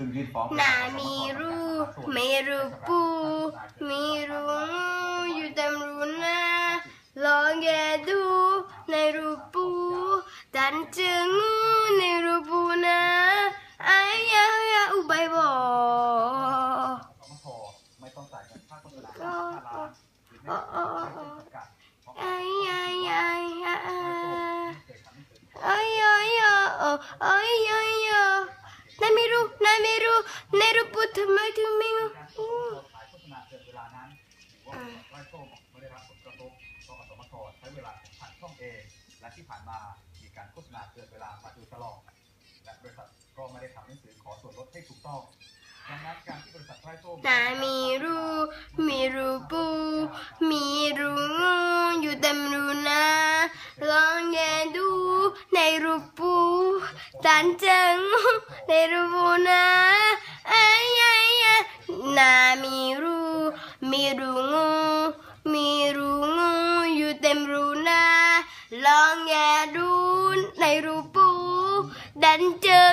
ซึ่งยื่นฟ้องหน้ามีรูไม่รู้ปูมีรู้งูอยู่เต็มรูนะลองแกดูในรูปูดันเจองูในรูปูนะอายายาอุบายบอสมทไม่ต้องจ่ายเงินค่าโฆษณาห้าล้านหรือไม่ต้องใช้เงินจำกัดของอายายายาเคยทำให้เกิดอายายาอายายา นายไม่รู้นายไม่รู้ในรูปูทำไมถึงไม่รู้การขายโฆษณาเกินเวและที่ผ่านมามีการโฆษณาเกินเวลามาโดยตลอดและบริษัทก็ไม่ได้ทำหนังสือขอส่วนลดให้ถูกต้องดังนั้นการที่บริษัทไร้ส้มนามีรูมีรูปู มีรูงูอยู่เต็มรูนะลองแงดูในรูปู ตันเจองูในรูปูนะอายายานามีรูมีรูงูมีรูงูอยู่เต็มรูนะลองแงดูในรูปูดันเจอ